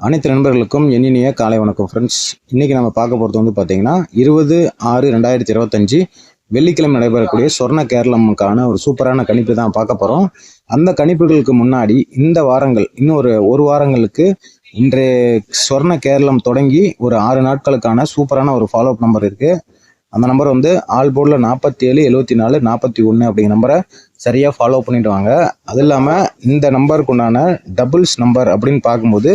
அனைத்து நண்பர்களுக்கும் எண்ணினிய காலை வணக்கம் ஃப்ரெண்ட்ஸ் இன்னைக்கு நம்ம பார்க்க போகிறது வந்து பார்த்தீங்கன்னா இருபது ஆறு ரெண்டாயிரத்தி இருபத்தஞ்சு வெள்ளிக்கிழமை நடைபெறக்கூடிய சொர்ண கேரளமுக்கான ஒரு சூப்பரான கணிப்பு தான் பார்க்க போகிறோம் அந்த கணிப்புகளுக்கு முன்னாடி இந்த வாரங்கள் இன்னும் ஒரு ஒரு வாரங்களுக்கு இன்றைய சொர்ண கேரளம் தொடங்கி ஒரு ஆறு நாட்களுக்கான சூப்பரான ஒரு ஃபாலோ அப் நம்பர் இருக்குது அந்த நம்பர் வந்து ஆல் போர்டில் நாற்பத்தி ஏழு எழுபத்தி நாலு நாற்பத்தி ஒன்று அப்படிங்கிற நம்பரை சரியாக ஃபாலோ பண்ணிட்டு வாங்க. அது இல்லாமல் இந்த நம்பருக்கு உண்டான டபுள்ஸ் நம்பர் அப்படின்னு பார்க்கும்போது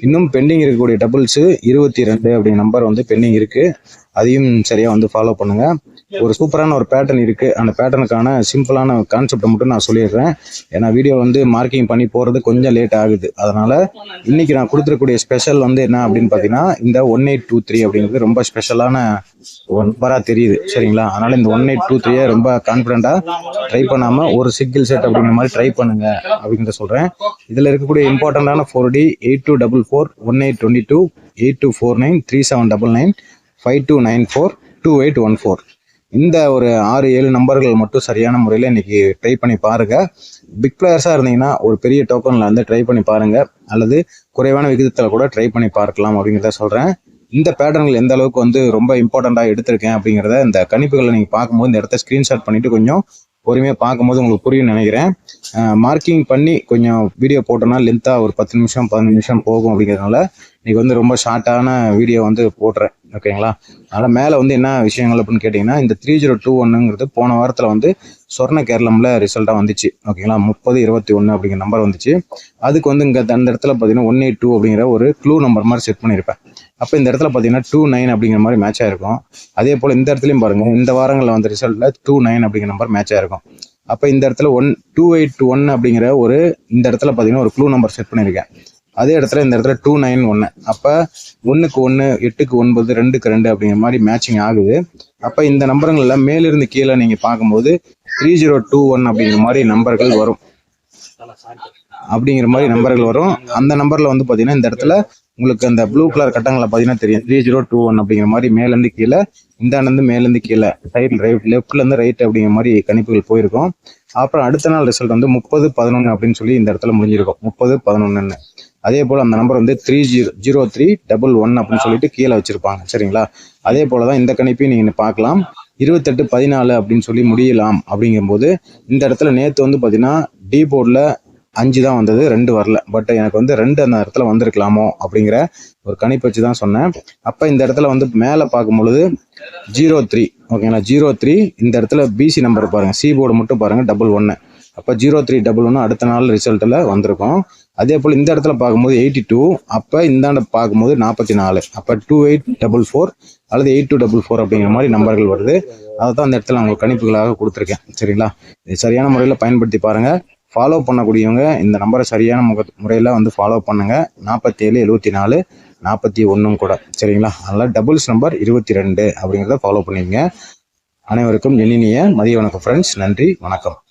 இன்னும் பெண்டிங் இருக்கக்கூடிய டபுள்ஸு இருபத்தி ரெண்டு அப்படிங்கிற நம்பர் வந்து பெண்டிங் இருக்குது அதையும் சரியாக வந்து ஃபாலோ பண்ணுங்கள் ஒரு சூப்பரான ஒரு பேட்டர்ன் இருக்குது அந்த பேட்டர்னுக்கான சிம்பிளான கான்செப்டை மட்டும் நான் சொல்லிடுறேன். ஏன்னா வீடியோ வந்து மார்க்கிங் பண்ணி போகிறது கொஞ்சம் லேட் ஆகுது. அதனால் இன்னைக்கு நான் கொடுத்துருக்கூடிய ஸ்பெஷல் வந்து என்ன அப்படின்னு பார்த்தீங்கன்னா இந்த ஒன் எயிட் டூ த்ரீ அப்படிங்கிறது ரொம்ப ஸ்பெஷலான ஒரு நம்பராக தெரியுது. சரிங்களா? அதனால் இந்த ஒன் எயிட் டூ த்ரீயை ரொம்ப கான்ஃபிடென்ட்டாக ட்ரை பண்ணாமல் ஒரு சிங்கிள் செட் அப்படிங்கிற மாதிரி ட்ரை பண்ணுங்க அப்படிங்கிறத சொல்கிறேன் இதில் இருக்கக்கூடிய இம்பார்ட்டண்ட்டான four D eight two double four one eight twenty two eight two four nine three seven double nine five two nine four two eight one four இந்த ஒரு ஆறு ஏழு நம்பர்கள் மட்டும் சரியான முறையில் இன்றைக்கி ட்ரை பண்ணி பாருங்கள் பிக் பிளேயர்ஸாக இருந்தீங்கன்னா ஒரு பெரிய டோக்கனில் வந்து ட்ரை பண்ணி பாருங்கள் அல்லது குறைவான விகிதத்தில் கூட ட்ரை பண்ணி பார்க்கலாம் அப்படிங்கிறத சொல்கிறேன் இந்த பேட்டர்ன்கள் எந்த அளவுக்கு வந்து ரொம்ப இம்பார்ட்டண்ட்டாக எடுத்திருக்கேன் அப்படிங்கிறத இந்த கணிப்புகளை நீங்கள் பார்க்கும்போது இந்த இடத்த ஸ்க்ரீன்ஷாட் பண்ணிட்டு கொஞ்சம் பொறுமையாக பார்க்கும்போது உங்களுக்கு புரியும் நினைக்கிறேன். மார்க்கிங் பண்ணி கொஞ்சம் வீடியோ போட்டோன்னா லென்த்தாக ஒரு பத்து நிமிஷம் பதினஞ்சு நிமிஷம் போகும் அப்படிங்கிறதுனால இன்றைக்கி வந்து ரொம்ப ஷார்ட்டான வீடியோ வந்து போடுறேன். ஓகேங்களா அதனால் மேலே வந்து என்ன விஷயங்கள் அப்படின்னு கேட்டிங்கன்னா இந்த த்ரீ ஜீரோ டூ ஒன்னுங்கிறது போன வாரத்தில் வந்து சொர்ண கேரளமில் ரிசல்ட்டாக வந்துச்சு. ஓகேங்களா முப்பது இருபத்தி ஒன்று அப்படிங்கிற நம்பர் வந்துச்சு. அதுக்கு வந்து இங்கே அந்த இடத்துல பார்த்தீங்கன்னா ஒன் எயிட் டூ அப்படிங்கிற ஒரு க்ளூ நம்பர் மாதிரி செட் பண்ணியிருப்பேன். அப்போ இந்த இடத்துல பார்த்தீங்கன்னா டூ நைன் அப்படிங்கிற மாதிரி மேட்ச் ஆயிருக்கும். அதே போல் இந்த இடத்துலையும் பாருங்கள் இந்த வாரங்களில் வந்த ரிசல்ட்டில் டூ நைன் அப்படிங்கிற நம்பர் மேட்ச் ஆயிருக்கும். அப்போ இந்த இடத்துல ஒன் டூ எயிட் ஒன் அப்படிங்கிற ஒரு இந்த இடத்துல பார்த்தீங்கன்னா ஒரு க்ளூ நம்பர் செட் பண்ணியிருக்கேன் அதே இடத்துல இந்த இடத்துல டூ நைன் ஒன்று அப்போ ஒன்றுக்கு ஒன்று எட்டுக்கு ஒன்பது ரெண்டுக்கு ரெண்டு அப்படிங்கிற மாதிரி மேட்சிங் ஆகுது. அப்போ இந்த நம்பருங்களில் மேலிருந்து கீழே நீங்கள் பார்க்கும்போது த்ரீ ஜீரோ டூ ஒன் அப்படிங்கிற மாதிரி நம்பர்கள் வரும். அப்படிங்கிற மாதிரி நம்பர்கள் வரும். அந்த நம்பரில் வந்து பார்த்தீங்கன்னா இந்த இடத்துல உங்களுக்கு அந்த ப்ளூ கலர் கட்டங்களை பார்த்தீங்கன்னா தெரியும். த்ரீ ஜீரோ டூ ஒன் அப்படிங்கிற மாதிரி மேலேருந்து கீழே இந்தாண்டு மேலேருந்து கீழே சைட் ரைட் லெஃப்ட்லேருந்து ரைட் அப்படிங்கிற மாதிரி கணிப்புகள் போயிருக்கும். அப்புறம் அடுத்த நாள் ரிசல்ட் வந்து முப்பது பதினொன்று அப்படின்னு சொல்லி இந்த இடத்துல முடிஞ்சிருக்கும். முப்பது பதினொன்றுன்னு அதே போல் அந்த நம்பர் வந்து three zero zero three double one அப்படின்னு சொல்லிட்டு கீழே வச்சுருப்பாங்க. சரிங்களா? அதே போல் தான் இந்த கணிப்பையும் நீங்கள் பார்க்கலாம். இருபத்தெட்டு பதினாலு அப்படின்னு சொல்லி முடியலாம் அப்படிங்கும்போது இந்த இடத்துல நேற்று வந்து பார்த்தீங்கன்னா டி போர்டில் அஞ்சு தான் வந்தது ரெண்டு வரல. பட் எனக்கு வந்து ரெண்டு அந்த இடத்துல வந்திருக்கலாமோ அப்படிங்கிற ஒரு கணிப்பு வச்சு தான் சொன்னேன். அப்போ இந்த இடத்துல வந்து மேலே பார்க்கும் பொழுது ஜீரோ த்ரீ ஓகேங்களா ஜீரோ த்ரீ இந்த இடத்துல பிசி நம்பர் பாருங்கள் சி போர்டு மட்டும் பாருங்கள் டபுள் ஒன்று அப்போ ஜீரோ த்ரீ டபுள் ஒன்று அடுத்த நாள் ரிசல்ட்டில் வந்திருக்கும். அதே போல் இந்த இடத்துல பார்க்கும்போது எயிட்டி டூ அப்போ இந்தாண்ட பார்க்கும்போது நாற்பத்தி நாலு. அப்போ டூ எயிட் டபுள் ஃபோர் அல்லது எயிட் டூ டபுள் ஃபோர் அப்படிங்கிற மாதிரி நம்பர்கள் வருது. அதை தான் அந்த இடத்துல உங்களுக்கு கணிப்புகளாக கொடுத்துருக்கேன். சரிங்களா? இது சரியான முறையில் பயன்படுத்தி பாருங்கள் ஃபாலோ பண்ணக்கூடியவங்க இந்த நம்பரை சரியான முக முறையில் வந்து ஃபாலோ பண்ணுங்கள் நாற்பத்தி ஏழு எழுபத்தி நாலு நாற்பத்தி ஒன்றும் கூட. சரிங்களா? அதனால் டபுள்ஸ் நம்பர் இருபத்தி ரெண்டு அப்படிங்கிறத ஃபாலோ பண்ணிக்கங்க. அனைவருக்கும் எண்ணினிய மதிய வணக்கம் ஃப்ரெண்ட்ஸ் நன்றி வணக்கம்.